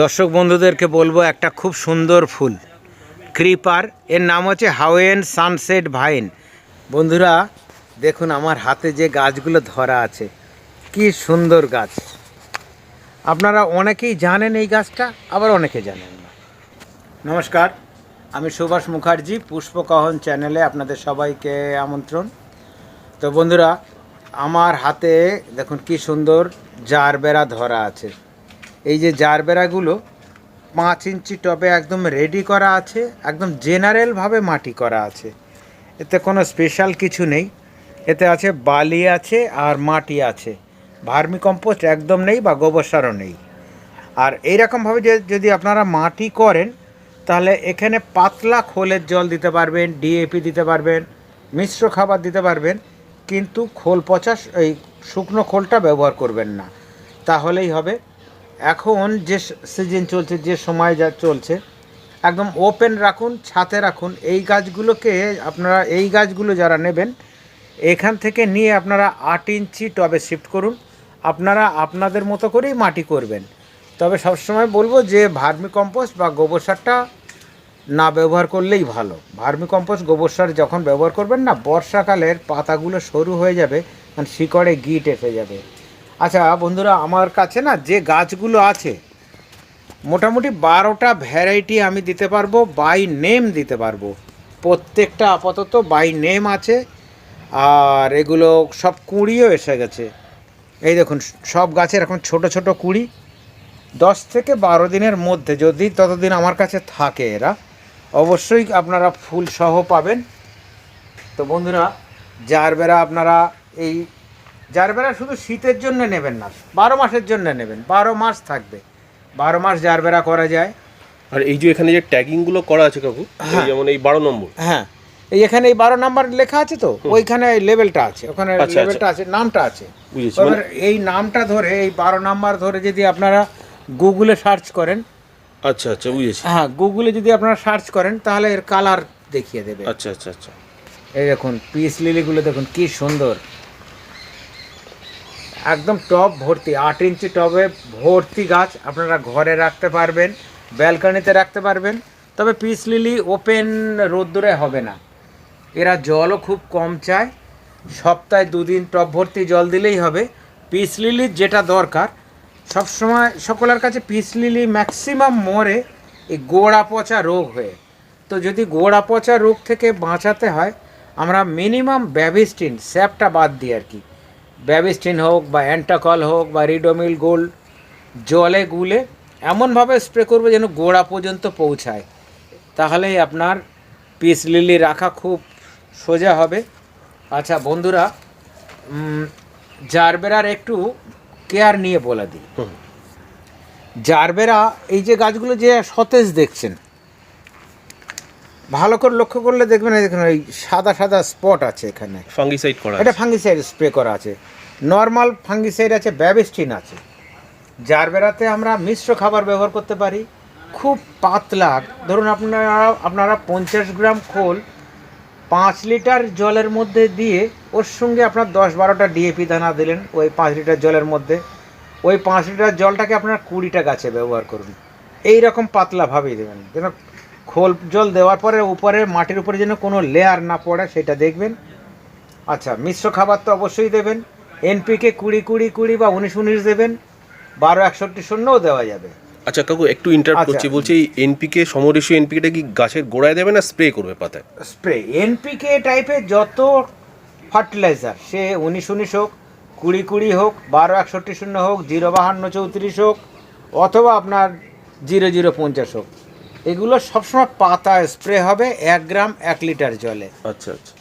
দর্শক বন্ধুদেরকে বলব একটা খুব সুন্দর ফুল ক্রিপার এর নাম হচ্ছে হাওয়েন সানসেট ভাইন। বন্ধুরা, দেখুন আমার হাতে যে গাছগুলো ধরা আছে, কি সুন্দর গাছ। আপনারা অনেকেই জানেন এই গাছটা, আবার অনেকে জানেন না। নমস্কার, আমি সুভাষ মুখার্জি পুষ্পকহন চ্যানেলে আপনাদের সবাইকে আমন্ত্রণ। তো বন্ধুরা, আমার হাতে দেখুন কি সুন্দর জারবেরা ধরা আছে। এই যে জারবেরাগুলো পাঁচ ইঞ্চি টবে একদম রেডি করা আছে, একদম জেনারেলভাবে মাটি করা আছে। এতে কোনো স্পেশাল কিছু নেই। এতে আছে বালি আছে আর মাটি আছে। ভার্মি কম্পোস্ট একদম নেই বা গোবর সারও নেই। আর এইরকমভাবে যে, যদি আপনারা মাটি করেন, তাহলে এখানে পাতলা খোলের জল দিতে পারবেন ডিএপি দিতে পারবেন, মিশ্র খাবার দিতে পারবেন, কিন্তু খোল পচা এই শুকনো খোলটা ব্যবহার করবেন না। তাহলেই হবে এখন যে সিজন চলছে, যে সময় যা চলছে, একদম ওপেন রাখুন, ছাতে রাখুন। এই গাছগুলোকে আপনারা, এই গাছগুলো যারা নেবেন, এখান থেকে নিয়ে আপনারা আট ইঞ্চি টবে শিফট করুন। আপনারা আপনাদের মতো করেই মাটি করবেন। তবে সবসময় বলব যে ভার্মি কম্পোস্ট বা গোবর সারটা না ব্যবহার করলেই ভালো। ভার্মি কম্পোস্ট গোবর সার যখন ব্যবহার করবেন না, বর্ষাকালের পাতাগুলো সরু হয়ে যাবে কারণ শিকড়ে গিট এসে যাবে। আচ্ছা বন্ধুরা, আমার কাছে না যে গাছগুলো আছে, মোটামুটি বারোটা ভ্যারাইটি আমি দিতে পারব বাই নেম দিতে পারব। প্রত্যেকটা আপাতত বাই নেম আছে, আর এগুলো সব কুঁড়িও এসে গেছে। এই দেখুন, সব গাছের এখন ছোট ছোট কুঁড়ি। দশ থেকে বারো দিনের মধ্যে যদি ততদিন আমার কাছে থাকে এরা, অবশ্যই আপনারা ফুল সহ পাবেন। তো বন্ধুরা জারবেরা আপনারা এই জারবেরা শুধু শীতের জন্য নেবেন না বারো মাসের জন্য নেবেন বারো মাস থাকবে। বারো মাস জারবেরা করা যায়। আর এই যে এখানে যে ট্যাগিংগুলো করা আছে কাকু হ্যাঁ। যেমন এই বারো নম্বর। হ্যাঁ এই এখানে এই বারো নাম্বার লেখা আছে তো? ওইখানে লেভেলটা আছে ওখানে আচ্ছা, লেভেলটা আছে নামটা আছে। এবার মানে এই নামটা ধরে এই বারো নাম্বার ধরে যদি আপনারা গুগলে সার্চ করেন আচ্ছা আচ্ছা বুঝেছি। হ্যাঁ গুগলে যদি আপনারা সার্চ করেন তাহলে এর কালার দেখিয়ে দেবে। আচ্ছা আচ্ছা আচ্ছা। এই দেখুন পিস লিলিগুলো দেখুন কি সুন্দর। একদম টব ভর্তি, আট ইঞ্চি টবে ভর্তি গাছ আপনারা ঘরে রাখতে পারবেন, ব্যালকনিতে রাখতে পারবেন। তবে পিস লিলি ওপেন রোদ্দুরে হবে না। এরা জলও খুব কম চায়। সপ্তাহে দুদিন টব ভর্তি জল দিলেই হবে। পিস লিলির যেটা দরকার, সবসময় সকলের কাছে পিস লিলি ম্যাক্সিমাম মরে এই গোড়া পচা রোগ হয়ে। তো যদি গোড়া পচা রোগ থেকে বাঁচাতে হয়, আমরা মিনিমাম ব্যাভিস্টিন, স্যাপটা বাদ দিই আর কি। ব্যাভিস্টিন হোক বা অ্যান্টাকল হোক বা রিডোমিল গোল্ড জলে গুলে এমনভাবে স্প্রে করবে যেন গোড়া পর্যন্ত পৌঁছায়। তাহলেই আপনার পিস লিলি রাখা খুব সোজা হবে। আচ্ছা বন্ধুরা জারবেরার একটু কেয়ার নিয়ে বলে দিই। জারবেরা এই যে গাছগুলো যে সতেজ দেখছেন ভালো করে লক্ষ্য করলে দেখবেন এই দেখুন ওই সাদা সাদা স্পট আছে এখানে। ফাঙ্গিসাইড করা এটা ফাঙ্গিসাইড স্প্রে করা আছে। নর্মাল ফাঙ্গিসাইড আছে ব্যাবিস্টিন আছে। যার বেড়াতে আমরা মিশ্র খাবার ব্যবহার করতে পারি। খুব পাতলা। ধরুন আপনারা আপনারা পঞ্চাশ গ্রাম খোল পাঁচ লিটার জলের মধ্যে দিয়ে ওর সঙ্গে আপনার দশ বারোটা ডিএপি দানা দিলেন ওই পাঁচ লিটার জলের মধ্যে। ওই পাঁচ লিটার জলটাকে আপনার কুড়িটা গাছে ব্যবহার করুন। এই রকম পাতলাভাবেই দেবেন। যেন খোল জল দেওয়ার পরে উপরে মাটির উপরে যেন কোনো লেয়ার না পড়ে সেটা দেখবেন। আচ্ছা মিশ্র খাবার তো অবশ্যই দেবেন। এনপিকে কুড়ি কুড়ি কুড়ি বা উনিশ উনিশ দেবেন। বারো একষট্টি শূন্যও দেওয়া যাবে। আচ্ছা কাকু একটু ইন্টার আচ্ছা। করছি। বলছি এই এনপিকে সমরেশী এনপিকেটা কি গাছের গোড়ায় দেবে না স্প্রে করবে পাতায় স্প্রে এনপিকে টাইপের যত ফার্টিলাইজার সে উনিশ উনিশ হোক কুড়ি কুড়ি হোক বারো একষট্টি শূন্য হোক জিরো বাহান্ন চৌত্রিশ হোক অথবা আপনার জিরো জিরো পঞ্চাশ হোক। এগুলো সবসময় পাতায় স্প্রে হবে এক গ্রাম এক লিটার জলে। আচ্ছা আচ্ছা।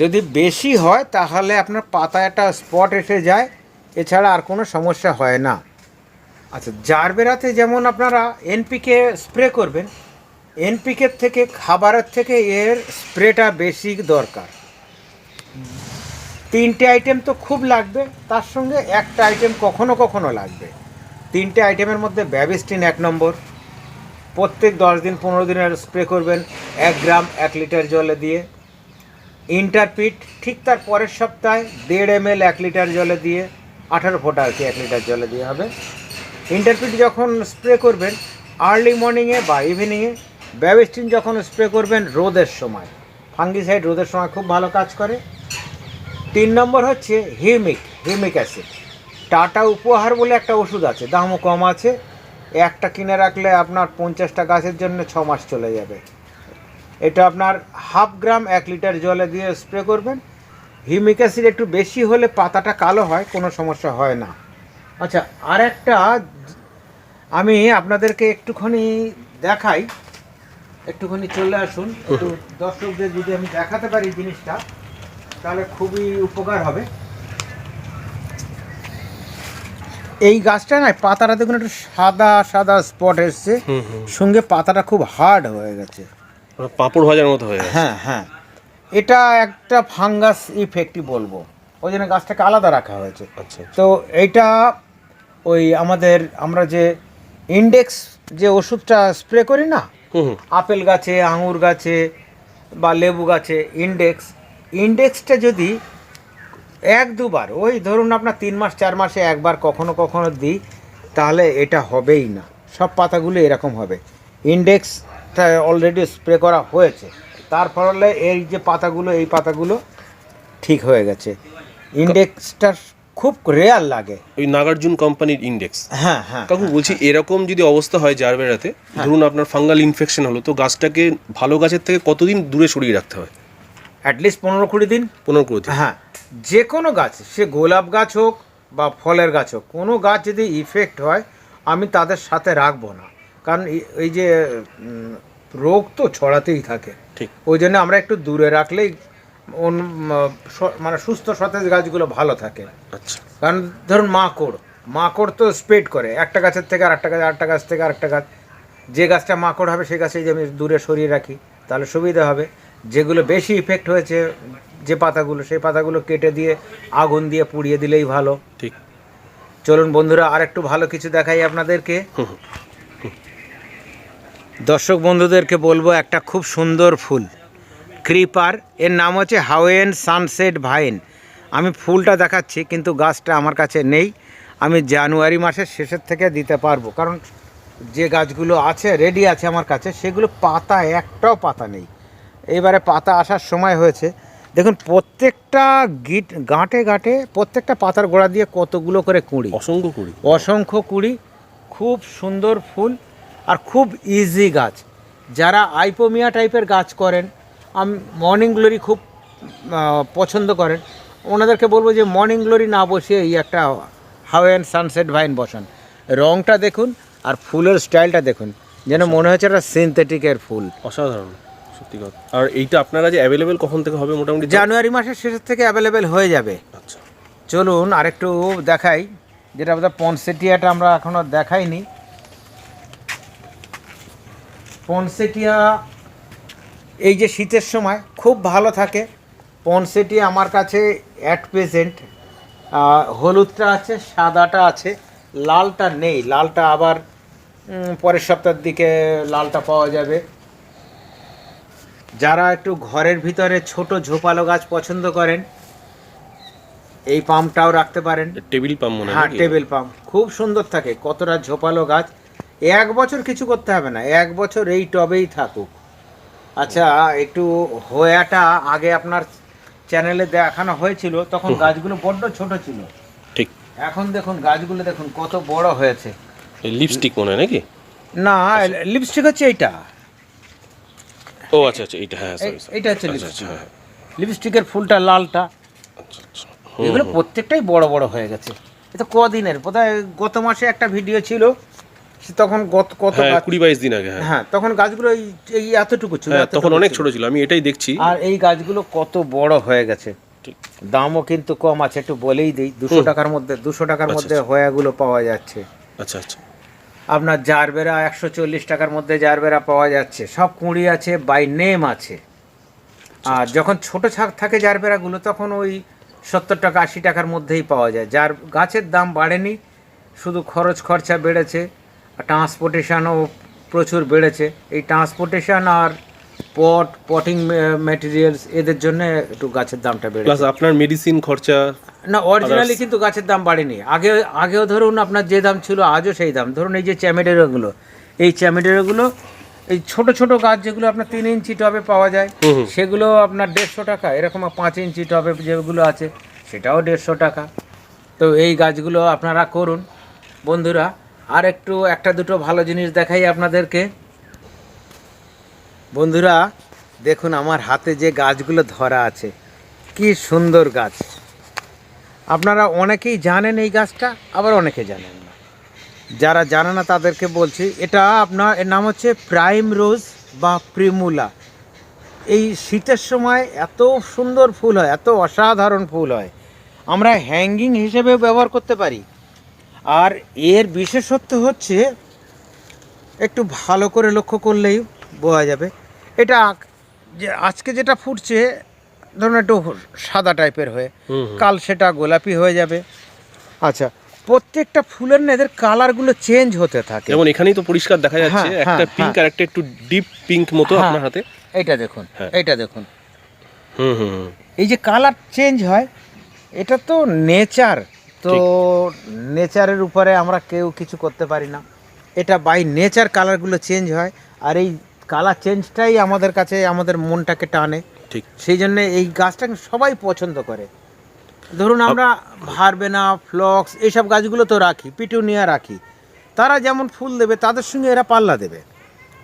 যদি বেশি হয় তাহলে আপনার পাতায় একটা স্পট এসে যায় এছাড়া আর কোনো সমস্যা হয় না। আচ্ছা জারবেরাতে যেমন আপনারা এনপিকে স্প্রে করবেন এনপিকের থেকে খাবারের থেকে এর স্প্রেটা বেশি দরকার। তিনটে আইটেম তো খুব লাগবে তার সঙ্গে একটা আইটেম কখনো কখনো লাগবে। তিনটে আইটেমের মধ্যে ব্যাবিস্টিন এক নম্বর প্রত্যেক দশ দিন, পনেরো দিনের স্প্রে করবেন এক গ্রাম, এক লিটার জলে দিয়ে। ইন্টারপিট ঠিক তার পরের সপ্তাহে দেড় এম এক লিটার জলে দিয়ে, আঠারো ফোঁটা আর কি এক লিটার জলে দিয়ে হবে। ইন্টারপিট যখন স্প্রে করবেন আর্লি মর্নিংয়ে বা ইভিনিংয়ে ব্যাবিস্টিন যখন স্প্রে করবেন রোদের সময়। ফাঙ্গিসাইড রোদের সময় খুব ভালো কাজ করে। তিন নম্বর হচ্ছে হিউমিক হিউমিক অ্যাসিড। টাটা উপহার বলে একটা ওষুধ আছে, দামও কম আছে। একটা কিনে রাখলে আপনার পঞ্চাশটা গাছের জন্য ছ মাস চলে যাবে। এটা আপনার হাফ গ্রাম এক লিটার জলে দিয়ে স্প্রে করবেন। হিউমিক অ্যাসিড একটু বেশি হলে পাতাটা কালো হয়, কোনো সমস্যা হয় না। আচ্ছা আর একটা আমি আপনাদেরকে একটুখানি দেখাই। একটুখানি চলে আসুন। একটু দর্শকদের যদি আমি দেখাতে পারি জিনিসটা, তাহলে খুবই উপকার হবে। এই গাছটা না পাতাটা দেখুন একটু সাদা সাদা স্পট এসছে। সঙ্গে পাতাটা খুব হার্ড হয়ে গেছে। পাঁপড় ভাজার মতো হয়ে গেছে। হ্যাঁ হ্যাঁ। এটা একটা ফাঙ্গাস ইফেক্টই বলব। ওই জন্য গাছটাকে আলাদা রাখা হয়েছে। আচ্ছা তো এইটা ওই আমাদের আমরা যে ইন্ডেক্স যে ওষুধটা স্প্রে করি না আপেল গাছে আঙুর গাছে বা লেবু গাছে ইন্ডেক্স ইন্ডেক্সটা যদি এক দুবার। ওই ধরুন আপনার তিন মাস চার মাসে একবার কখনো কখনো দিই তাহলে এটা হবেই না। সব পাতাগুলো এরকম হবে। ইন্ডেক্সটা অলরেডি স্প্রে করা হয়েছে। তার ফলে এই যে পাতাগুলো এই পাতাগুলো ঠিক হয়ে গেছে। ইন্ডেক্সটা খুব রেয়ার লাগে। ওই নাগার্জুন কোম্পানির ইন্ডেক্স হ্যাঁ হ্যাঁ কাকু বলছি এরকম যদি অবস্থা হয় জারবেরাতে ধরুন আপনার ফাঙ্গাল ইনফেকশন হলো তো গাছটাকে ভালো গাছের থেকে কতদিন দূরে সরিয়ে রাখতে হয়? অ্যাটলিস্ট পনেরো কুড়ি দিন। পনেরো কুড়ি দিন। হ্যাঁ। যে কোনো গাছ সে গোলাপ গাছ হোক বা ফলের গাছ হোক কোনো গাছ যদি ইফেক্ট হয় আমি তাদের সাথে রাখব না। কারণ এই- যে রোগ তো ছড়াতেই থাকে। ঠিক। ওই জন্য আমরা একটু দূরে রাখলেই মানে সুস্থ সতেজ গাছগুলো ভালো থাকে। আচ্ছা। কারণ ধরুন মাকড় মাকড় তো স্প্রেড করে। একটা গাছের থেকে আর একটা গাছ আরেকটা গাছ থেকে আরেকটা গাছ। যে গাছটা মাকড় হবে সেই গাছে যে আমি দূরে সরিয়ে রাখি তাহলে সুবিধা হবে। যেগুলো বেশি ইফেক্ট হয়েছে যে পাতাগুলো সেই পাতাগুলো কেটে দিয়ে আগুন দিয়ে পুড়িয়ে দিলেই ভালো। ঠিক। চলুন বন্ধুরা আর একটু ভালো কিছু দেখাই আপনাদেরকে। দর্শক বন্ধুদেরকে বলব একটা খুব সুন্দর ফুল। ক্রিপার এর নাম হচ্ছে হাওয়েন সানসেট ভাইন। আমি ফুলটা দেখাচ্ছি কিন্তু গাছটা আমার কাছে নেই। আমি জানুয়ারি মাসের শেষের থেকে দিতে পারব কারণ যে গাছগুলো আছে রেডি আছে আমার কাছে সেগুলো পাতা একটাও পাতা নেই। এইবারে পাতা আসার সময় হয়েছে। দেখুন প্রত্যেকটা গিট গাঁটে গাঁটে প্রত্যেকটা পাতার গোড়া দিয়ে কতগুলো করে কুঁড়ি। অসংখ্য কুড়ি। অসংখ্য কুড়ি খুব সুন্দর ফুল আর খুব ইজি গাছ। যারা আইপোমিয়া টাইপের গাছ করেন আমি মর্নিং গ্লোরি খুব পছন্দ করেন ওনাদেরকে বলব যে মর্নিং গ্লোরি না বসিয়ে এই একটা হাওয়েন সানসেট ভাইন বসান। রংটা দেখুন আর ফুলের স্টাইলটা দেখুন যেন মনে হচ্ছে একটা সিনথেটিকের ফুল। অসাধারণ। সত্যি কথা। আর এইটা আপনারা যে অ্যাভেলেবেল কখন থেকে হবে মোটামুটি জানুয়ারি মাসের শেষের থেকে অ্যাভেলেবেল হয়ে যাবে। আচ্ছা। চলুন আরেকটু দেখাই যেটা আমাদের পনসেটিয়াটা আমরা এখনও দেখাইনি। পনসেটিয়া এই যে শীতের সময় খুব ভালো থাকে। পনসেটিয়া আমার কাছে অ্যাট প্রেজেন্ট হলুদটা আছে সাদাটা আছে লালটা নেই। লালটা আবার পরের সপ্তাহের দিকে লালটা পাওয়া যাবে। যারা একটু ঘরের ভিতরে ছোট ঝোপালো গাছ পছন্দ করেন এই পাম্পটাও রাখতে পারেন। টেবিল পাম্প মনে হ্যাঁ? Table pump. খুব সুন্দর থাকে কতটা ঝোপালো গাছ। এক বছর কিছু করতে হবে না এক বছর এই টবেই থাকুক। আচ্ছা একটু হোয়াটা আগে আপনার চ্যানেলে দেখানো হয়েছিল তখন গাছগুলো বড্ড ছোট ছিল। ঠিক। এখন দেখুন গাছগুলো দেখুন কত বড় হয়েছে। লিপস্টিক মনে নাকি? না লিপস্টিক হচ্ছে এইটা। ও আচ্ছা আচ্ছা এইটা হ্যাঁ এই- হচ্ছে আচ্ছা, লিপস্টিক আচ্ছা, হ্যাঁ, লিপস্টিকের ফুলটা লালটা। আচ্ছা, এগুলো প্রত্যেকটাই বড় বড় হয়ে গেছে। এটা কদিনের? বোধহয় গত মাসে একটা ভিডিও ছিল তখন গত কত হ্যাঁ কুড়ি বাইশ দিন আগে হ্যাঁ। হ্যাঁ তখন গাছগুলো এই এতটুকু ছিল তখন অনেক ছোট ছিল আমি এটাই দেখছি। আর এই গাছগুলো কত বড় হয়ে গেছে। দামও কিন্তু কম আছে একটু বলেই দিই দুশো টাকার মধ্যে দুশো টাকার মধ্যে। হয়াগুলো পাওয়া যাচ্ছে। আচ্ছা আচ্ছা। আপনার জারবেরা একশো চল্লিশ টাকার মধ্যে জারবেরা পাওয়া যাচ্ছে। সব কুঁড়ি আছে বাই নেম আছে। আর যখন ছোট ছাক থাকে জারবেরাগুলো তখন ওই সত্তর টাকা আশি টাকার মধ্যেই পাওয়া যায়। যার গাছের দাম বাড়েনি শুধু খরচ খরচা বেড়েছে। ট্রান্সপোর্টেশনও প্রচুর বেড়েছে। এই ট্রান্সপোর্টেশন আর পট পটিং ম্যাটেরিয়ালস এদের জন্য একটু গাছের দামটা বেড়ে প্লাস আপনার মেডিসিন খরচা না অরিজিনালি কিন্তু গাছের দাম বাড়েনি। আগে আগেও ধরুন আপনার যে দাম ছিল আজও সেই দাম। ধরুন এই যে চ্যামেডেরগুলো এই চ্যামেডেরগুলো এই ছোট ছোট গাছ যেগুলো আপনার তিন ইঞ্চি টবে পাওয়া যায়। সেগুলো আপনার দেড়শো টাকা এরকম পাঁচ ইঞ্চি টবে যেগুলো আছে সেটাও দেড়শো টাকা। তো এই গাছগুলো আপনারা করুন। বন্ধুরা আর একটু একটা দুটো ভালো জিনিস দেখাই আপনাদেরকে। বন্ধুরা, দেখুন আমার হাতে যে গাছগুলো ধরা আছে, কি সুন্দর গাছ। আপনারা অনেকেই জানেন এই গাছটা, আবার অনেকে জানেন না। যারা জানে না, তাদেরকে বলছি, এটা আপনার, এর নাম হচ্ছে প্রাইম রোজ বা প্রিমুলা। এই শীতের সময় এত সুন্দর ফুল হয়, এত অসাধারণ ফুল হয়। আমরা হ্যাঙ্গিং হিসেবে ব্যবহার করতে পারি। আর এর বিশেষত্ব হচ্ছে, একটু ভালো করে লক্ষ্য করলেই বোঝা যাবে এটা যে আজকে যেটা ফুটছে ধরুন একটু সাদা টাইপের হয়ে। কাল সেটা গোলাপি হয়ে যাবে। আচ্ছা। প্রত্যেকটা ফুলের না এদের কালারগুলো চেঞ্জ হতে থাকে। যেমন এখানেই তো পরিষ্কার দেখা যাচ্ছে হ্যাঁ, একটা হ্যাঁ, পিঙ্ক আর একটা একটু ডিপ পিঙ্ক মতো হ্যাঁ। আপনার হাতে। এইটা দেখুন হ্যাঁ। এইটা দেখুন। হুম হুম হুম। এই যে কালার চেঞ্জ হয় এটা তো নেচার। তো নেচারের উপরে আমরা কেউ কিছু করতে পারি না। এটা বাই নেচার কালারগুলো চেঞ্জ হয়। আর এই কালার চেঞ্জটাই আমাদের কাছে আমাদের মনটাকে টানে। ঠিক। সেই জন্য এই গাছটাকে সবাই পছন্দ করে। ধরুন আমরা ভারবেনা ফ্লক্স এইসব গাছগুলো তো রাখি পিটুনিয়া রাখি। তারা যেমন ফুল দেবে তাদের সঙ্গে এরা পাল্লা দেবে।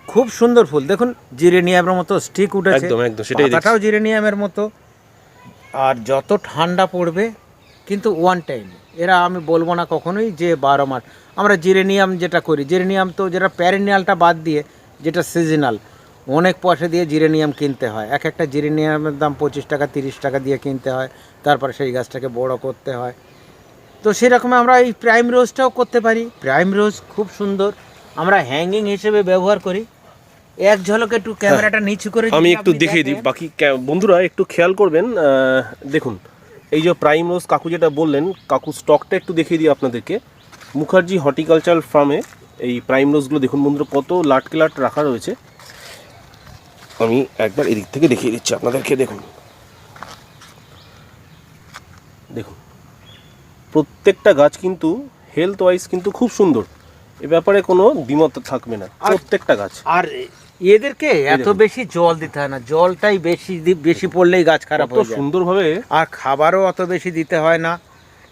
খুব সুন্দর ফুল। দেখুন জিরেনিয়ামের মতো স্টিক উঠেছে। একদম, একদম, সেটাই। পাতাটাও জিরেনিয়ামের মতো। আর যত ঠান্ডা পড়বে কিন্তু ওয়ান টাইম এরা আমি বলব না কখনোই যে বারো মাস। আমরা জিরেনিয়াম যেটা করি জিরেনিয়াম তো যেটা প্যারেনিয়ালটা বাদ দিয়ে যেটা সিজনাল অনেক পয়সা দিয়ে জিরেনিয়াম কিনতে হয়। এক একটা জিরেনিয়ামের দাম পঁচিশ টাকা তিরিশ টাকা দিয়ে কিনতে হয়। তারপর সেই গাছটাকে বড় করতে হয়। তো সেরকম আমরা এই প্রাইম রোজটাও করতে পারি। প্রাইম রোজ খুব সুন্দর। আমরা হ্যাঙ্গিং হিসেবে ব্যবহার করি। এক ঝলকে একটু ক্যামেরাটা নিচু করে আমি একটু দেখিয়ে দিই। বাকি বন্ধুরা একটু খেয়াল করবেন দেখুন এই যে প্রাইম রোজ কাকু যেটা বললেন কাকু স্টকটা একটু দেখিয়ে দিই আপনাদেরকে। মুখার্জি হর্টিকালচার ফার্মে এই প্রাইম রোজগুলো দেখুন বন্ধুরা কত লাটকে লাট রাখা রয়েছে। আমি একবার এদিক থেকে দেখিয়ে দিচ্ছি আপনাদেরকে দেখুন। দেখুন প্রত্যেকটা গাছ কিন্তু হেলথ ওয়াইজ কিন্তু খুব সুন্দর। এ ব্যাপারে কোনো দ্বিমত থাকবে না প্রত্যেকটা গাছ। আর এদেরকে এত বেশি জল দিতে হয় না জলটাই বেশি বেশি পড়লেই গাছ খারাপ কত সুন্দরভাবে আর খাবারও অত বেশি দিতে হয় না।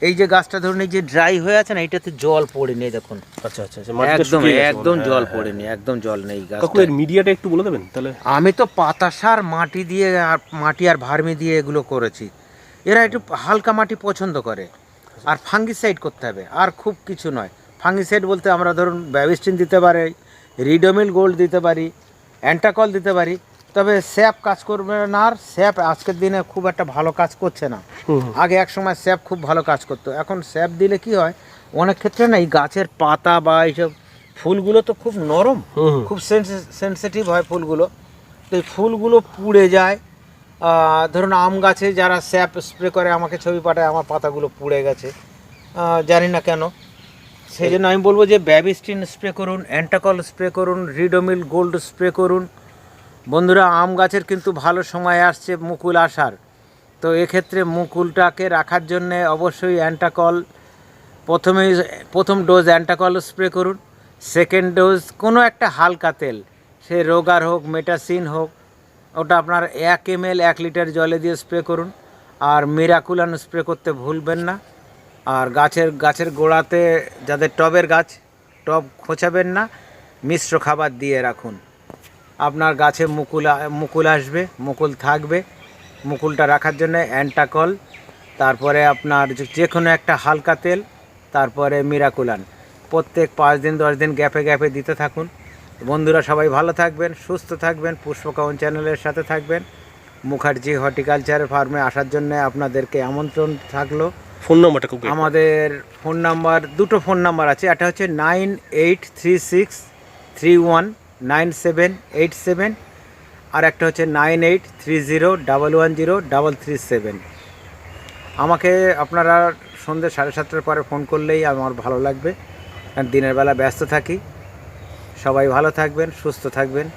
এই যে গাছটা ধরুন এই যে ড্রাই হয়ে আছে না এটাতে জল পড়েনি এই দেখুন। আচ্ছা আচ্ছা আচ্ছা একদম একদম জল হ্যাঁ, পড়েনি একদম জল নেই। গাছ এর মিডিয়াটা একটু বলে দেবেন তাহলে। আমি তো পাতাসার মাটি দিয়ে আর মাটি আর ভার্মি দিয়ে এগুলো করেছি। এরা একটু হালকা মাটি পছন্দ করে। আর ফাঙ্গিসাইড করতে হবে আর খুব কিছু নয়। ফাঙ্গিসাইড বলতে আমরা ধরুন ব্যাবিস্টিন দিতে পারি রিডোমিল গোল্ড দিতে পারি অ্যান্টাকল দিতে পারি তবে স্যাপ কাজ করবে না আর স্যাপ আজকের দিনে খুব একটা ভালো কাজ করছে না। আগে এক সময় স্যাপ খুব ভালো কাজ করতো এখন স্যাপ দিলে কি হয় অনেক ক্ষেত্রে না এই গাছের পাতা বা এইসব ফুলগুলো তো খুব নরম। খুব সেন্সিটিভ হয় ফুলগুলো। তো এই ফুলগুলো পুড়ে যায় ধরুন আম গাছে যারা স্যাপ স্প্রে করে আমাকে ছবি পাঠায় আমার পাতাগুলো পুড়ে গেছে জানি না কেন। সেই জন্য আমি বলব যে ব্যাবিস্টিন স্প্রে করুন অ্যান্টাকল স্প্রে করুন রিডোমিল গোল্ড স্প্রে করুন বন্ধুরা, আম গাছের কিন্তু ভালো সময় আসছে মুকুল আসার। তো এক্ষেত্রে মুকুলটাকে রাখার জন্যে অবশ্যই অ্যান্টাকল, প্রথমে, প্রথম ডোজ অ্যান্টাকল স্প্রে করুন। সেকেন্ড ডোজ কোনো একটা হালকা তেল, সে রোগার হোক, মেটাসিন হোক, ওটা আপনার এক এম এক লিটার জলে দিয়ে স্প্রে করুন। আর মিরাকুলান স্প্রে করতে ভুলবেন না। আর গাছের গাছের গোড়াতে যাদের টবের গাছ, টব খোঁচাবেন না, মিশ্র খাবার দিয়ে রাখুন। আপনার গাছে মুকুল মুকুল আসবে মুকুল থাকবে। মুকুলটা রাখার জন্য অ্যান্টাকল তারপরে আপনার যে- কোনো একটা হালকা তেল তারপরে মিরাকুলান। প্রত্যেক পাঁচ দিন দশ দিন গ্যাপে গ্যাপে দিতে থাকুন। বন্ধুরা সবাই ভালো থাকবেন সুস্থ থাকবেন পুষ্পকাউন চ্যানেলের সাথে থাকবেন। মুখার্জি হর্টিকালচার ফার্মে আসার জন্য আপনাদেরকে আমন্ত্রণ থাকল। ফোন নাম্বারটা খুব আমাদের ফোন নাম্বার দুটো ফোন নাম্বার আছে। একটা হচ্ছে nine eight three six three one. Nine seven eight seven আর একটা হচ্ছে nine eight three zero double one zero double three seven. আমাকে আপনারা সন্ধ্যে সাড়ে সাতটার পরে ফোন করলেই আমার ভালো লাগবে। দিনের বেলা ব্যস্ত থাকি। সবাই ভালো থাকবেন, সুস্থ থাকবেন।